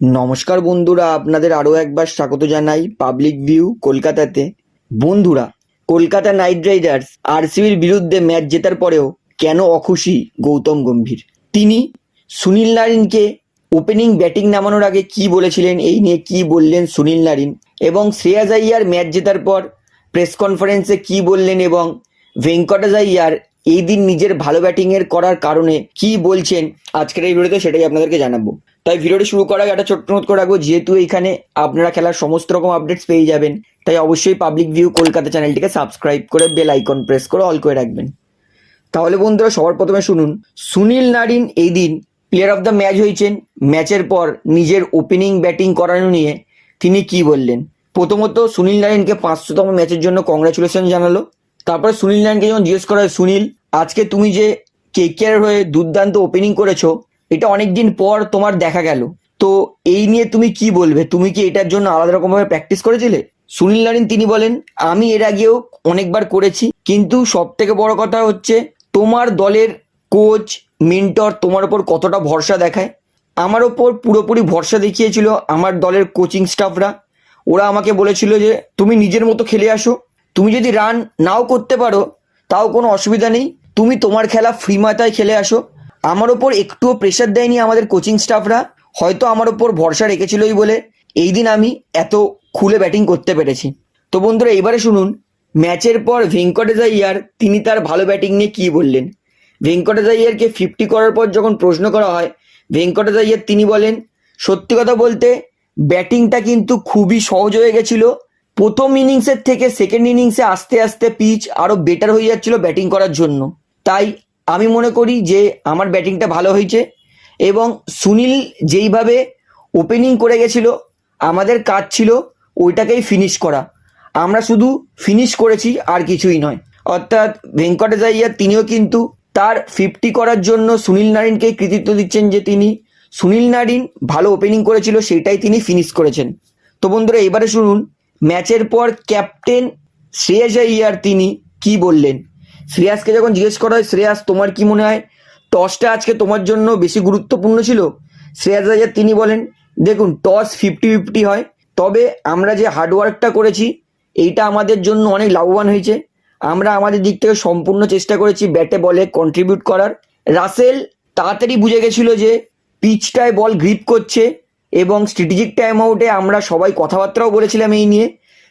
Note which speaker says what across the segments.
Speaker 1: নমস্কার বন্ধুরা, আপনাদের আরও একবার স্বাগত জানাই পাবলিক ভিউ কলকাতাতে। বন্ধুরা, কলকাতা নাইট রাইডার্স আরসিবির বিরুদ্ধে ম্যাচ জেতার পরেও কেন অখুশি গৌতম গম্ভীর? তিনি সুনীল নারিনকে ওপেনিং ব্যাটিং নামানোর আগে কি বলেছিলেন, এই নিয়ে কি বললেন সুনীল নারিন? এবং শ্রেয়াস আইয়ার ম্যাচ জেতার পর প্রেস কনফারেন্সে কি বললেন এবং ভেঙ্কটাজ আইয়ার এই দিন নিজের ভালো ব্যাটিংয়ের করার কারণে কি বলছেন? আজকের এই ভিডিওতে সেটাই আপনাদেরকে জানাব। তাই ভিডিওটি শুরু আগে একটা ছোট্ট নোট করে রাখব, যেহেতু এখানে আপনারা খেলার সমস্ত রকম আপডেটস পেয়ে যাবেন, তাই অবশ্যই পাবলিক ভিউ কলকাতা চ্যানেলটিকে সাবস্ক্রাইব করে বেল আইকন প্রেস করে অল করে রাখবেন। তাহলে বন্ধুরা সবার প্রথমে শুনুন, সুনীল নারিন এই দিন প্লেয়ার অফ দ্য ম্যাচ হয়েছেন ম্যাচের পর নিজের ওপেনিং ব্যাটিং করানো নিয়ে তিনি কি বললেন? প্রথমত সুনীল নারিনকে পাঁচশোতম ম্যাচের জন্য কংগ্রাচুলেশন জানালো, তারপরে সুনীল নারিনকে যখন জিজ্ঞেস করা হয়, সুনীল, আজকে তুমি যে কেকেআর হয়ে দুর্দান্ত ওপেনিং করেছ এটা অনেকদিন পর তোমার দেখা গেল। তো এই নিয়ে তুমি কি বলবে? তুমি কি এটার জন্য আলাদা রকমভাবে প্র্যাকটিস করেছিলে? সুনীল নারিন তিনি বলেন, আমি এর আগেও অনেকবার করেছি, কিন্তু সব থেকে বড় কথা হচ্ছে তোমার দলের কোচ মেন্টর তোমার ওপর কতটা ভরসা দেখায়। আমার ওপর পুরোপুরি ভরসা দেখিয়েছিল আমার দলের কোচিং স্টাফরা ওরা আমাকে বলেছিল যে, তুমি নিজের মতো খেলে আসো। তুমি যদি রান নাও করতে পারো, তাও কোনো অসুবিধা নেই। তুমি তোমার খেলা ফ্রি মাথায় খেলে আসো। আমার ওপর একটুও প্রেশার দেয়নি আমাদের কোচিং স্টাফরা হয়তো আমার ওপর ভরসা রেখেছিলই বলে এই দিন আমি এত খুলে ব্যাটিং করতে পেরেছি। তো বন্ধুরা, এবারে শুনুন ম্যাচের পর ভেঙ্কটেশ আইয়ার তিনি তার ভালো ব্যাটিং নিয়ে কী বললেন? ভেঙ্কটেশ আইয়ারকে ফিফটি করার পর যখন প্রশ্ন করা হয় ভেঙ্কটেশ আইয়ার তিনি বলেন, সত্যি কথা বলতে ব্যাটিংটা কিন্তু খুবই সহজ হয়ে গেছিল। প্রথম ইনিংসের থেকে সেকেন্ড ইনিংসে আস্তে আস্তে পিচ আরও বেটার হয়ে যাচ্ছিল ব্যাটিং করার জন্য। তাই আমি মনে করি যে আমার ব্যাটিংটা ভালো হয়েছে এবং সুনীল যেইভাবে ওপেনিং করে গেছিল, আমাদের কাজ ছিল ওইটাকেই ফিনিশ করা। আমরা শুধু ফিনিশ করেছি, আর কিছুই নয়। অর্থাৎ ভেঙ্কটেশ আইয়ার তিনিও কিন্তু তার ফিফটি করার জন্য সুনীল নারিনকে কৃতিত্ব দিচ্ছেন যে তিনি সুনীল নারিন ভালো ওপেনিং করেছিল, সেটাই তিনি ফিনিশ করেছেন। তো বন্ধুরা, এবারে শুনুন, ম্যাচের পর ক্যাপ্টেন শ্রেয়াস আইয়ার তিনি কি বললেন? শ্রেয়াসকে যখন জিজ্ঞেস করা হয়, শ্রেয়াস, তোমার কি মনে হয় টসটা আজকে তোমার জন্য বেশি গুরুত্বপূর্ণ ছিল? শ্রেয়াস আইয়ার তিনি বলেন, দেখুন, টস ফিফটি ফিফটি হয়। তবে আমরা যে হার্ডওয়ার্কটা করেছি, এইটা আমাদের জন্য অনেক লাভবান হয়েছে। আমরা আমাদের দিক থেকে সম্পূর্ণ চেষ্টা করেছি ব্যাটে বলে কন্ট্রিবিউট করার। রাসেল তাড়াতাড়ি বুঝে গেছিল যে পিচটায় বল গ্রিপ করছে এবং স্ট্র্যাটেজিক টাইম আউটে আমরা সবাই কথাবার্তাও বলেছিলাম এই নিয়ে।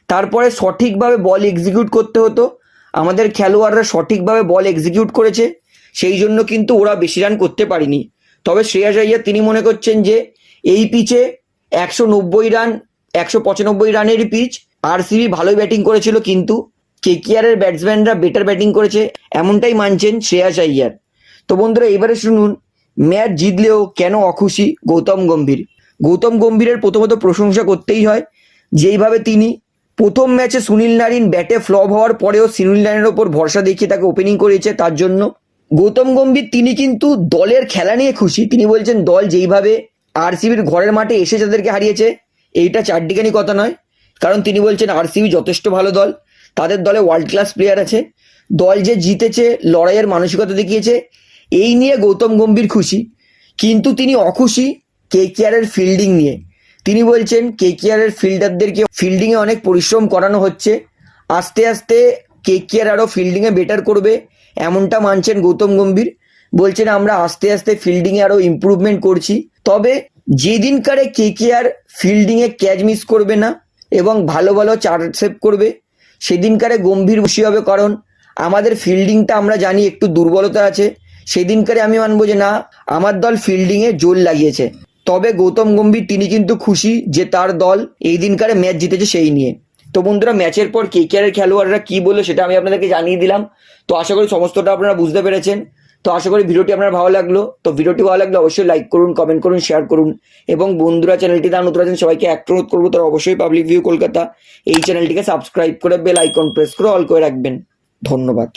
Speaker 1: তারপরে সঠিকভাবে বল এক্সিকিউট করতে হতো। আমাদের খেলোয়াড়রা সঠিকভাবে বল এক্সিকিউট করেছে, সেই জন্য কিন্তু ওরা বেশি রান করতে পারেনি। তবে শ্রেয়াস আইয়ার তিনি মনে করছেন যে, এই পিচে একশো নব্বই রান একশো পঁচানব্বই রানেরই পিচ আরসিবি ভালোই ব্যাটিং করেছিল, কিন্তু কেকিআরের ব্যাটসম্যানরা বেটার ব্যাটিং করেছে, এমনটাই মানছেন শ্রেয়াস আইয়ার। তো বন্ধুরা, এবারে শুনুন, ম্যাচ জিতলেও কেন অখুশি গৌতম গম্ভীর? গৌতম গম্ভীরের প্রথমত প্রশংসা করতেই হয়, যেইভাবে তিনি প্রথম ম্যাচে সুনীল নারিন ব্যাটে ফ্লপ হওয়ার পরেও সুনীল নারিনের ওপর ভরসা দেখিয়ে তাকে ওপেনিং করেছে তার জন্য। গৌতম গম্ভীর, তিনি কিন্তু দলের খেলা নিয়ে খুশি। তিনি বলছেন, দল যেইভাবে আরসিবির ঘরের মাঠে এসে যাদেরকে হারিয়েছে, এইটা চারটিখানি কথা নয়। কারণ তিনি বলছেন, আরসিবি যথেষ্ট ভালো দল। তাদের দলে ওয়ার্ল্ড ক্লাস প্লেয়ার আছে। দল যে জিতেছে, লড়াইয়ের মানসিকতা দেখিয়েছে, এই নিয়ে গৌতম গম্ভীর খুশি। কিন্তু তিনি অখুশি কেকেআরের ফিল্ডিং নিয়ে। তিনি বলছেন, কেকেআরের ফিল্ডারদেরকে ফিল্ডিংয়ে অনেক পরিশ্রম করানো হচ্ছে। আস্তে আস্তে কেকেআর আরও ফিল্ডিংয়ে বেটার করবে, এমনটা মানছেন গৌতম গম্ভীর। বলছেন, আমরা আস্তে আস্তে ফিল্ডিংয়ে আরও ইম্প্রুভমেন্ট করছি। তবে যেদিনকারে কেকেআর ফিল্ডিংয়ে ক্যাচ মিস করবে না এবং ভালো ভালো চার সেভ করবে, সেদিনকারে গম্ভীর খুশি হবে কারণ আমাদের ফিল্ডিংটা আমরা জানি একটু দুর্বলতা আছে। সেদিনকারে আমি মানবো যে না, আমার দল ফিল্ডিংয়ে জোর লাগিয়েছে। তবে গৌতম গম্ভীর তিনি কিন্তু খুশি যে তার দল এই দিনকারে ম্যাচ জিতেছে সেই নিয়ে। তো বন্ধুরা ম্যাচের পর কেকেআরের খেলোয়াড়রা কি বলল সেটা আমি আপনাদেরকে জানিয়ে দিলাম। তো আশা করি সমস্তটা আপনারা বুঝতে পেরেছেন। তো আশা করি ভিডিওটি আপনার ভালো লাগল। তো ভিডিওটি ভালো লাগলে অবশ্যই লাইক করুন কমেন্ট করুন শেয়ার করুন। এবং বন্ধুরা চ্যানেলটি তার নতুন আছেন, সবাইকে অনুরোধ করব, তারা অবশ্যই পাবলিক ভিউ কলকাতা এই চ্যানেলটিকে সাবস্ক্রাইব করে বেল আইকন প্রেস করে অল করে রাখবেন। ধন্যবাদ।